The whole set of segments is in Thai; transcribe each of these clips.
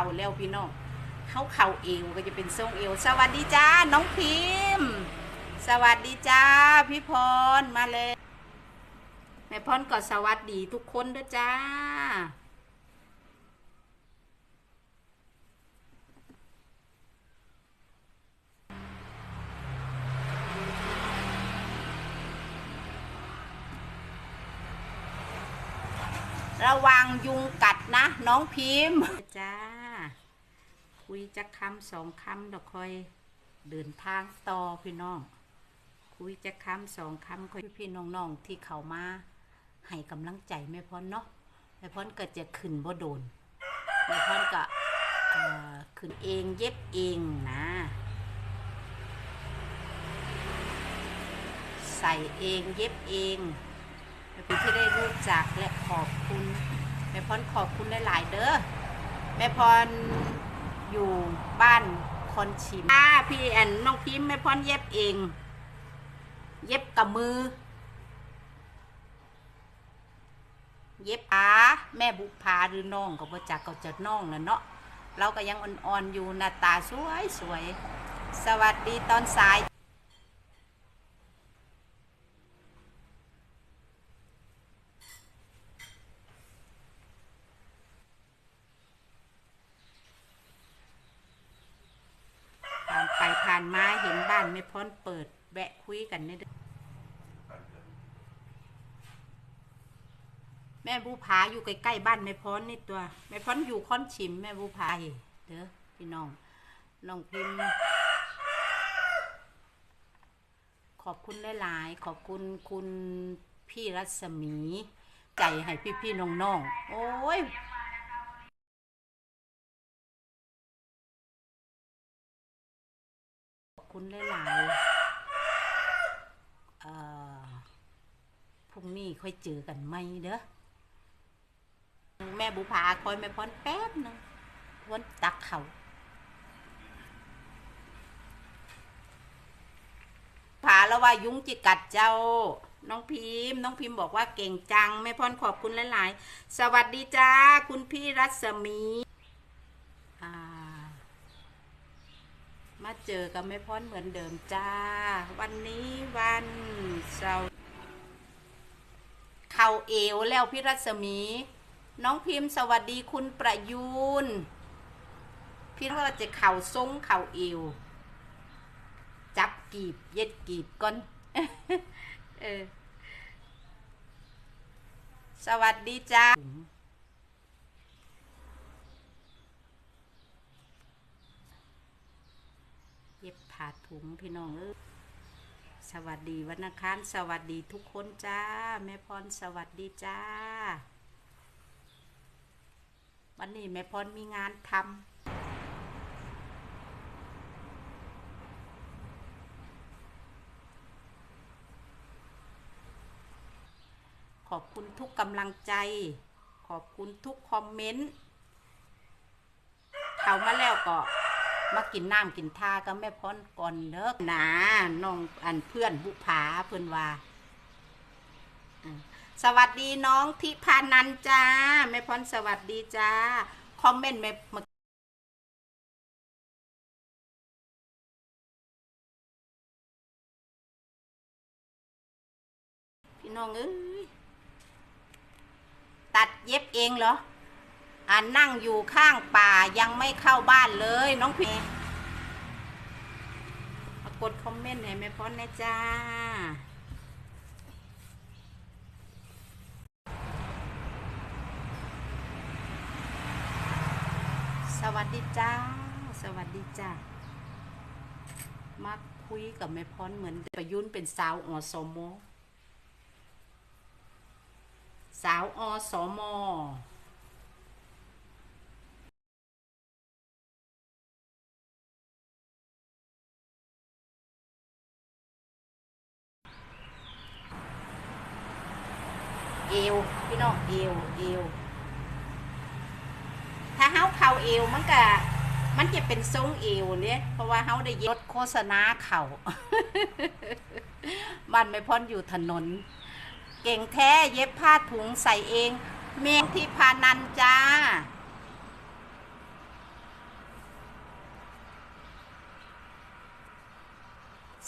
ข่าแล้วพี่น้องเข้าเข่าเอวก็จะเป็นทรงเอว สวัสดีจ้าน้องพิมพ์สวัสดีจ้าพี่พรมาเลยแม่พรก็สวัสดีทุกคนด้วยจ้า ระวังยุงกัดนะ น้องพิมพ์จ้า คุยจะคำสองคำเดี๋ยวคอยเดินทางต่อพี่น้อง คุยจะคำสองคำคอยพี่น้องๆที่เขามาให้กำลังใจแม่พรเนาะแม่พรก็จะขึ้นบ่โดนแม่พรก็ขึ้นเองเย็บเองนะ ใส่เองเย็บเองแม่พี่ที่ได้รู้จักและขอบคุณ แม่พรขอบคุณหลายๆเด้อแม่พร อยู่บ้านคนชิมอ่าพี่แอนน้องพิมพ์แม่พรเย็บเอง เย็บกับมือ เย็บขาแม่บุพาหรือน้องก็บ่จักก็จะน้องนะเนาะเราก็ยังอ่อนๆอยู่หน้าตาสวยสวย สวัสดีตอนสาย ผ่านไปผ่านมาเห็นบ้านไม่พ้นเปิด แวะคุยกันนี่เด้อแม่บูผาอยู่ใกล้ๆบ้านแม่พ้นนี่ตัวแม่พ้นอยู่ค้อนชิมแม่บูผาเด้อพี่น้องน้องพิมขอบคุณหลายๆขอบคุณคุณพี่รัศมี ใจให้พี่ๆน้องๆโอ้ยขอบคุณหลายๆพรุ่งนี้ค่อยเจอกันไหมเด้อ แม่บุภาคอยแม่พรแป๊บนึงวนตักเขาผาแล้วว่ายุ้งจิกัดเจ้า น้องพิมพ์ น้องพิมพ์บอกว่าเก่งจังแม่พรขอบคุณหลาย ๆ สวัสดีจ้า คุณพี่รัศมีมาเจอกับแม่พรเหมือนเดิมจ้า วันนี้วันเสาร์เข่าเอวแล้วพี่รัศมี น้องพิมพ์สวัสดีคุณประยูน พี่เขาจะเข่าทรงเข่าเอว จับกีบ เย็ดกีบก่อน เออ สวัสดีจ้าเย็บผ่าถุงพี่น้องเออสวัสดีวันอังคารสวัสดีทุกคนจ้า แม่พรสวัสดีจ้า วันนี้แม่พรมีงานทำขอบคุณทุกกำลังใจ ขอบคุณทุกคอมเมนต์เข้ามาแล้วก็มากินน้ำกินท่ากับแม่พรก่อนเด้อนะน้องอันเพื่อนบุภาเพื่อนว่า สวัสดีน้องทิพานันจ้าแม่พรสวัสดีจ้า คอมเมนต์แม่มาพี่น้องเอ้ยตัดเย็บเองเหรออ่านั่งอยู่ข้างป่ายังไม่เข้าบ้านเลยน้องพีมากดคอมเมนต์ให้แม่พรนะจ้า สวัสดีจ้า สวัสดีจ้ามาคุยกับแม่พรเหมือนประยุนเป็นสาวอสมสาวอสมเอวพี่น้องเอวเอว เฮาเข่าเอวมันก็มันจะเป็นทรงเอวเนี่ยเพราะว่าเฮาได้ยิโฆษณาเข่ามันไม่พ้นอยู่ถนน เก่งแท้เย็บผ้าถุงใส่เอง เมียงที่พานันจ้า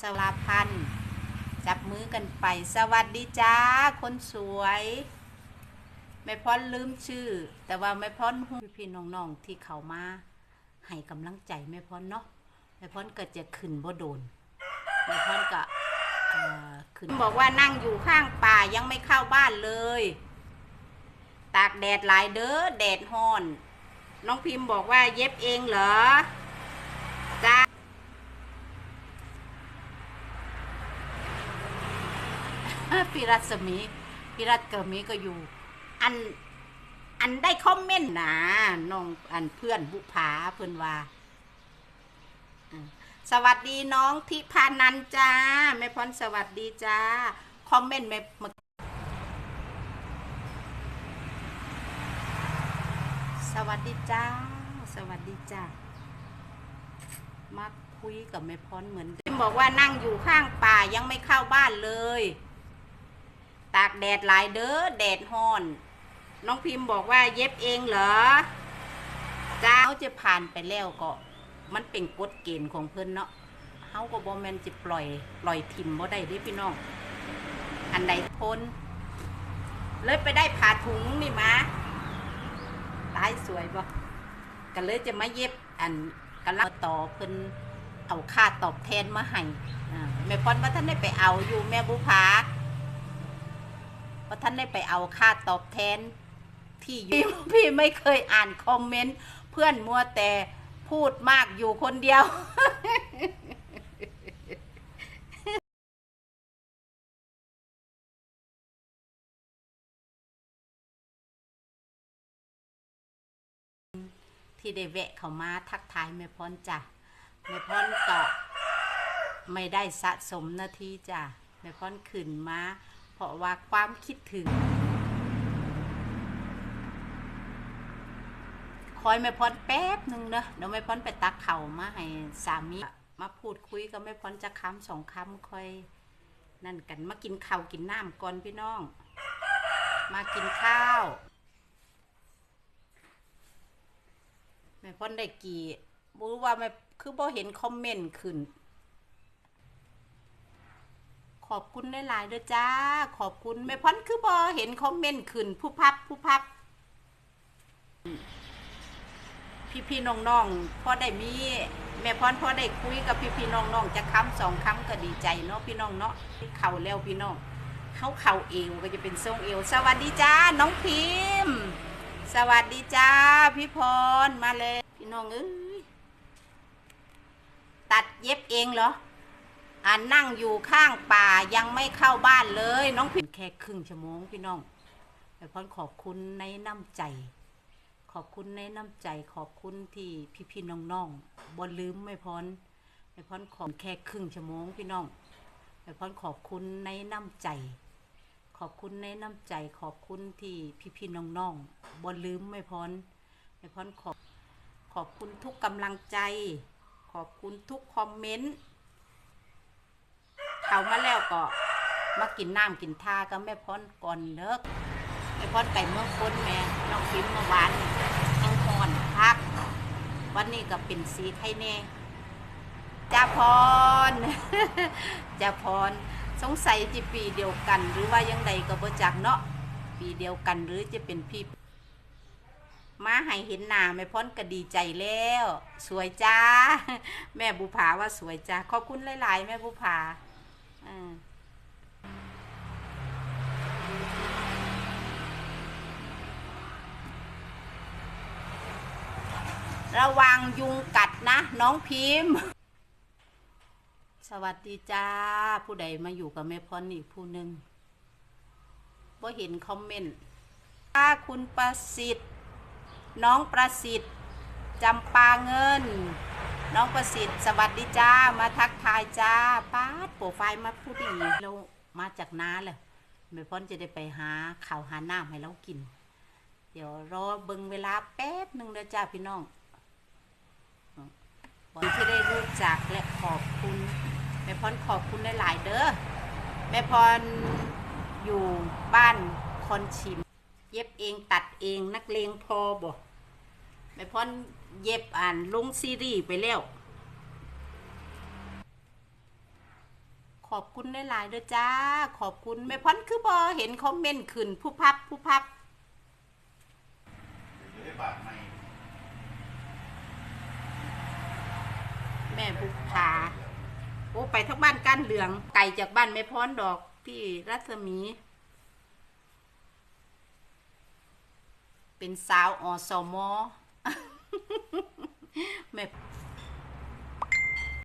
สลาพันจับมือกันไป สวัสดีจ้า คนสวย แม่พรลืมชื่อ แต่ว่าแม่พรฮู้พี่ๆน้องๆที่เขามาให้กำลังใจแม่พรเนาะแม่พรก็จะขึ้นบ่โดนแม่พรก็ขึ้นบอกว่านั่งอยู่ข้างป่ายังไม่เข้าบ้านเลย ตากแดดหลายเด้อแดดฮ้อน น้องพิมพ์บอกว่าเย็บเองเหรอจ้าพี่รัศมีพี่รัศเกิมีก็อยู่ อันอันได้คอมเมนต์นะน้องอันเพื่อนบุภาเพื่อนว่าสวัสดีน้องทิพานันจ้าแม่พรสวัสดีจ้า คอมเมนต์แม่สวัสดีจ้า สวัสดีจ้ามาคุยกับแม่พรเหมือนเดิมบอกว่านั่งอยู่ข้างป่ายังไม่เข้าบ้านเลย ตากแดดหลายเด้อแดดฮ้อน น้องพิมพ์บอกว่าเย็บเองเหรอจ้าเขาจะผ่านไปแล้วก็ มันเป็นกฎเกณฑ์ของเพิ่นเนาะเฮาก็บ่แม่นจะปล่อยปล่อยทิมบ่ได้เด้พี่น้อง อันใดพ้นเลยไปได้ผ่าถุงนี่มาตายสวยบ่ก็เลยจะมาเย็บอันกำลังต่อเพิ่นเอาค่าตอบแทนมาให้อ่าแม่พรว่าท่านได้ไปเอาอยู่แม่บุภาเพราะท่านได้ไปเอาค่าตอบแทน ที่อยู่พี่ไม่เคยอ่านคอมเมนต์เพื่อนมัวแต่พูดมากอยู่คนเดียวที่ได้แวะเข้ามาทักทายแม่พรจ้ะแม่พรก็ไม่ได้สะสมนาทีจ้ะแม่พรขึ้นมา เพราะว่าความคิดถึง คอยแม่พรแป๊บหนึ่งเนอะเดี๋ยวแม่พรไปตักเข่ามาให้สามีมาพูดคุยกับแม่พรจะคำสองคำค่อย นั่นกันมากินข้าวกินน้ำก่อนพี่น้อง มากินข้าวแม่พรได้กี่บูรู้ว่าแม่คือบ่เห็นคอมเมนต์ขึ้นขอบคุณหลายๆเด้อจ้า ขอบคุณแม่พรคือบ่เห็นคอมเมนต์ขึ้นผู้พับผู้พับ พี่พี่ๆน้องๆพอได้มีแม่พรพ่อได้คุยกับพี่พี่ๆน้องจะค้ำสองค้ำก็ดีใจเนาะพี่น้องเนาะเข่าแล้วพี่น้องเขาเข่าเอวก็จะเป็นทรงเอว สวัสดีจ้าน้องพิมพ์ สวัสดีจ้าพี่พรมาเลย พี่น้องเอ้ยตัดเย็บเองเหรออ่านั่งอยู่ข้างป่ายังไม่เข้าบ้านเลย น้องพิมพ์แค่ครึ่งชั่วโมงพี่น้องแม่พรขอบคุณในน้ำใจ ขอบคุณในน้ำใจขอบคุณที่พี่ๆน้องๆบ่ลืมไม่พ้นไม่พ้นขอแค่ครึ่งชั่วโมงพี่น้องไม่พ้นขอบคุณในน้ำใจ ขอบคุณในน้ำใจขอบคุณที่พี่ๆน้องๆบ่ลืมไม่พ้นไม่พ้นขอบขอบคุณทุกกำลังใจ ขอบคุณทุกคอมเมนต์เข้ามาแล้วก็มากินน้ำกินท่าก็แม่พ้นก่อนเลิกไอ้ พอดไปเมื่องพ้นแม่น้องพิมพ์เมื่อวานแห้งพอนพัก วันนี้ก็เป็นสีไข่แน่จ้าพรจ้าพรสงสัยจะปีเดียวกัน หรือว่ายังใดก็บ่จักเนาะปีเดียวกันหรือจะเป็นพี่มาให้เห็นหน้าแม่พ้นก็ดีใจแล้ว สวยจ้า แม่บุภาว่าสวยจ้าขอบคุณหลาย ๆ แม่บุภาอืม ระวังยุงกัดนะ น้องพิมพ์ สวัสดีจ้า ผู้ใดมาอยู่กับแม่พรออีกผู้หนึ่งว่เห็นคอมเมนต์ถ้าคุณประสิทธิ์ น้องประสิทธิ์จำปาเงิน น้องประสิทธิ์ สวัสดีจ้า มาทักทายจ้าป้าดโปรไฟล์มาพูดดีเรามาจากน้าเลยแม่พรจะได้ไปหาข่าวหาน้ำให้เรากิน เดี๋ยวรอเบิ่งเวลาแป๊บหนึ่งเด้อจ้าพี่น้อง ที่ได้รู้จักและขอบคุณแม่พรขอบคุณหลายๆเด้อแม่พรอยู่บ้านคอนชิม เย็บเองตัดเองนักเลงพอบ่แม่พรเย็บอ่านลงซีรีส์ไปแล้ว ขอบคุณหลายๆเด้อจ้า ขอบคุณแม่พันคือบอเห็นคอมเมนต์ขึ้นผู้พับผู้พับ เดี๋ยวได้บาทใหม่ แม่บุกผาโอ้ไปทั้งบ้านก้านเหลือง ไก่จากบ้านแม่พรดอก พี่รัศมี เป็นสาวอสมแม่